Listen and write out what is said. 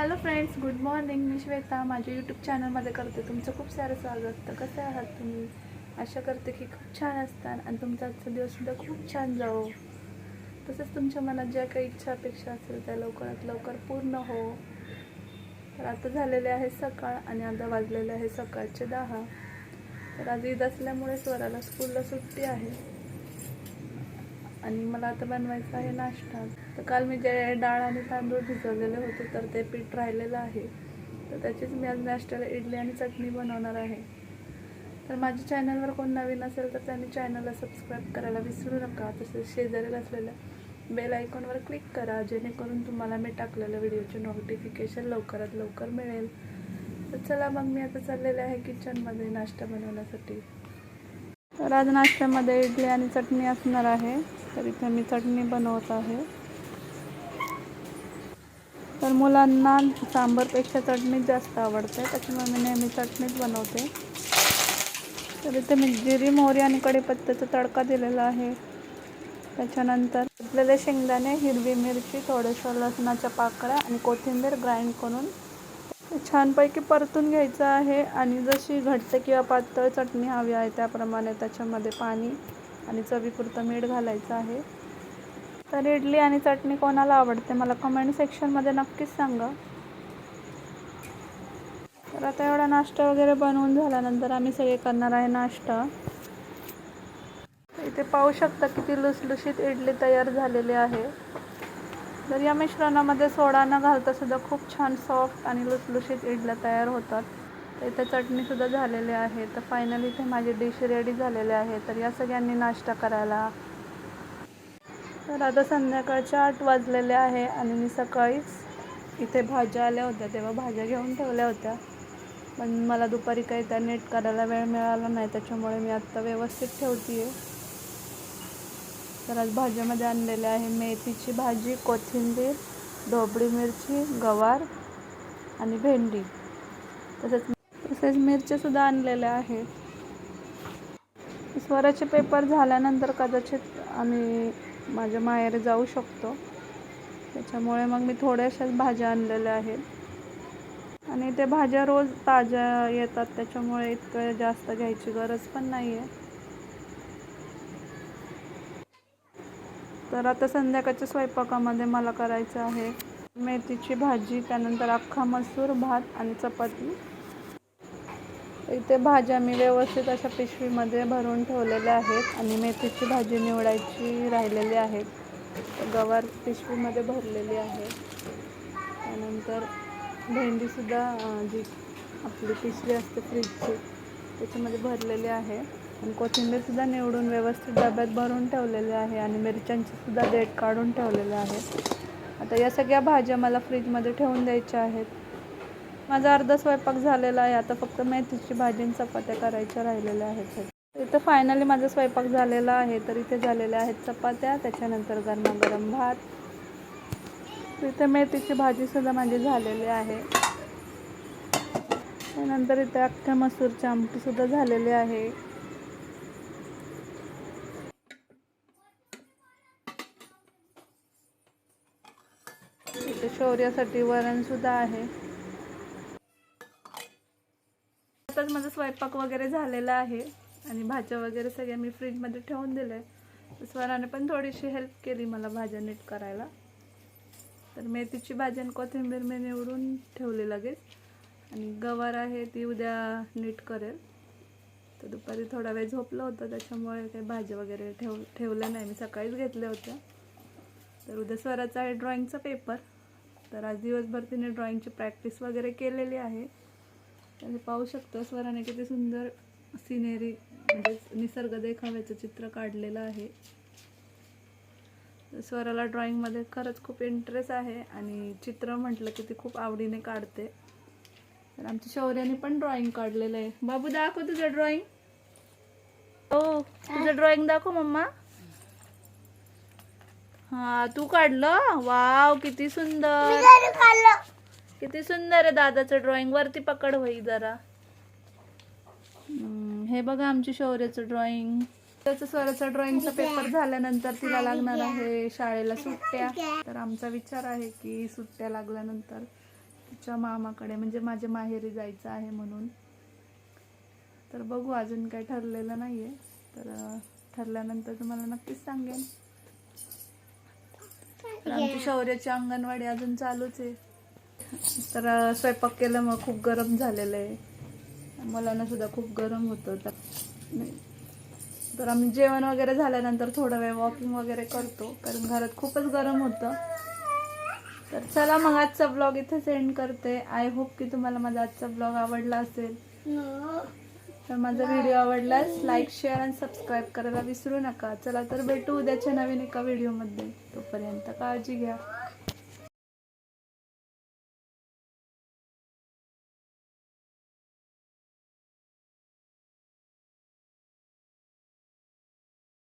Hello friends good morning मी श्वेता. माझ्या YouTube चॅनलमध्ये करते तुमचं खूप सारं स्वागत. तर कसे आहात तुम्ही? आशा करते की खूप छान असतात आणि तुमचा आजचा दिवससुद्धा खूप छान जावो. तसंच तुमच्या मनात ज्या काही इच्छा अपेक्षा असेल त्या लवकरात लवकर पूर्ण हो. तर आता झालेले आहे सकाळ आणि आता वाजलेले आहे सकाळचे दहा. तर आज ईद असल्यामुळे स्वराला स्कूलला सुट्टी आहे. आणि मला आता बनवायचं आहे नाश्ता. तर काल मी जे डाळ आणि तांदूळ भिजवलेले होते तर ते पीठ राहिलेलं आहे. तर त्याचीच मी आज नाश्त्याला इडली आणि चटणी बनवणार आहे. तर माझ्या चॅनलवर कोण नवीन असेल तर त्यांनी चॅनलला सबस्क्राईब करायला विसरू नका. तसेच शेजारील असलेल्या बेल आयकॉनवर क्लिक करा जेणेकरून तुम्हाला मी टाकलेल्या व्हिडिओचे नोटिफिकेशन लवकरात लवकर मिळेल. तर चला मग मी आता चाललेले आहे किचनमध्ये नाश्ता बनवण्यासाठी. तर आज नाश्त्यामध्ये इडली आणि चटणी असणार आहे. तर इथे मी चटणी बनवत आहे. तर मुलांना सांबरपेक्षा चटणीच जास्त आवडते. त्याच्यामुळे मी नेहमी चटणीच बनवते. तर इथे मी जिरी मोहरी आणि कढीपत्त्याचा तडका दिलेला आहे. त्याच्यानंतर आपल्याला शेंगदाणे हिरवी मिरची थोड्याशा लसणाच्या पाकळ्या आणि कोथिंबीर ग्राइंड करून छानपैकी परतून घ्यायचं आहे आणि जशी घट्ट किंवा पातळ चटणी हवी आहे त्याप्रमाणे त्याच्यामध्ये पाणी आणि चवीपुरतं मीठ घालायचं आहे. तर इडली आणि चटणी कोणाला आवडते मला कमेंट सेक्शनमध्ये नक्कीच सांगा. तर आता एवढा नाश्ता वगैरे बनवून झाल्यानंतर आम्ही सगळे करणार आहे नाश्ता. इथे पाहू शकता किती लुसलुशीत इडली तयार झालेली आहे. तर या मिश्रणामध्ये सोडा न घालता सुद्धा खूप छान सॉफ्ट आणि लुसलुशीत इडल्या तयार होतात. तर इथे चटणीसुद्धा झालेली आहे. तर फायनली इथे माझी डिश रेडी झालेली आहे. तर या सगळ्यांनी नाश्ता करायला. तर आता संध्याकाळचे आठ वाजलेले आहे आणि मी सकाळीच इथे भाज्या आल्या होत्या. तेव्हा भाज्या घेऊन ठेवल्या होत्या. पण मला दुपारी काही त्या नेट करायला वेळ मिळाला नाही. त्याच्यामुळे मी आत्ता व्यवस्थित ठेवते आहे तर आज भाज्यामध्ये आणलेले आहे मेथीची भाजी कोथिंबीर ढोबळी मिरची गवार आणि भेंडी. तसेच तसेच मिरच्यासुद्धा आणलेल्या आहेत. स्वराचे पेपर झाल्यानंतर कदाचित आम्ही माझ्या माहेरी जाऊ शकतो. त्याच्यामुळे मग मी थोड्याशाच भाज्या आणलेल्या आहेत. आणि ते भाज्या रोज ताज्या येतात त्याच्यामुळे इतकं जास्त घ्यायची गरज पण नाही आहे तर आता संध्याकाळच्या स्वयंपाकामध्ये मला करायचं आहे. मेथीची भाजी त्यानंतर अख्खा मसूर भात आणि चपाती. इथे भाज्या मी व्यवस्थित अशा पिशवीमध्ये भरून ठेवलेल्या आहेत आणि मेथीची भाजी निवडायची राहिलेली आहे. गवार पिशवीमध्ये भरलेली आहे. त्यानंतर भेंडीसुद्धा जी आपली पिशवी असते फ्रीजची त्याच्यामध्ये भरलेली आहे. आणि कोथिंबीरसुद्धा निवडून व्यवस्थित डब्यात भरून ठेवलेले आहे आणि मिरच्यांचीसुद्धा देठ काढून ठेवलेले आहे. आता या सगळ्या भाज्या मला फ्रीजमध्ये ठेवून द्यायच्या आहेत. माझा अर्धा स्वयंपाक झालेला आहे. आता फक्त मेथीची भाजी आणि चपात्या करायच्या राहिलेल्या आहेत. इथं फायनली माझा स्वयंपाक झालेला आहे. तर इथे झालेल्या आहेत चपात्या त्याच्यानंतर गरमागरम भात. इथे मेथीची भाजीसुद्धा माझी झालेली आहे. त्यानंतर इथे अख्ख्या मसूरची आमटीसुद्धा झालेली आहे. ते शौर्यासाठी वरणसुद्धा आहे. आताच माझा स्वयंपाक वगैरे झालेला आहे आणि भाज्या वगैरे सगळ्या मी फ्रीजमध्ये ठेवून दिल्या. स्वराने पण थोडीशी हेल्प केली मला भाज्या नीट करायला. तर मेथीची भाजी आणि कोथिंबीर मी निवडून ठेवली लगेच. आणि गवार आहे ती उद्या नीट करेल. तर दुपारी थोडा वेळ झोपलं होतं त्याच्यामुळे काही भाज्या वगैरे ठेव ठेवल्या नाही. मी सकाळीच घेतल्या होत्या. तर उद्या स्वराचा आहे ड्रॉइंगचा पेपर तर आज दिवसभर तिने ड्रॉइंगची प्रॅक्टिस वगैरे केलेली आहे. तर पाहू शकतो स्वराने किती सुंदर सिनेरी म्हणजे निसर्ग देखाव्याचं चित्र काढलेलं आहे. स्वराला ड्रॉइंगमध्ये खरंच खूप इंटरेस्ट आहे आणि चित्र म्हटलं की ती खूप आवडीने काढते. तर आमच्या शौर्याने पण ड्रॉइंग काढलेलं आहे. बाबू दाखव तुझं ड्रॉइंग. हो तुझं ड्रॉइंग दाखव मम्मा. हा तू काढलं? वाव किती सुंदर. किती सुंदर आहे दादाचं ड्रॉइंग वरती पकड होई जरा. हे बघा आमची शौर्याचं ड्रॉइंग त्याचं स्वराचा ड्रॉइंगचा पेपर झाल्यानंतर तिला लागणार आहे शाळेला सुट्ट्या. तर आमचा विचार आहे की सुट्ट्या लागल्यानंतर तिच्या मामाकडे म्हणजे माझ्या माहेरी जायचं आहे म्हणून. तर बघू अजून काही ठरलेलं नाही आहे तर ठरल्यानंतर तुम्हाला नक्कीच सांगेन. तर आमची शौर्याची अंगणवाडी अजून चालूच आहे. तर स्वयंपाक केल्यामुळे खूप गरम झालेलं आहे. मुलांना सुद्धा खूप गरम होतं. तर. तर आम्ही जेवण वगैरे झाल्यानंतर थोडा वेळ वॉकिंग वगैरे करतो कारण घरात खूपच गरम होतं. तर चला मग आजचा ब्लॉग इथे सेंड करते. आय होप की तुम्हाला माझा आजचा ब्लॉग आवडला असेल. तर माझा व्हिडिओ आवडल्यास लाईक शेअर आणि सबस्क्राईब करायला विसरू नका. चला तर भेटू उद्याच्या नवीन एका व्हिडिओमध्ये तोपर्यंत काळजी घ्या.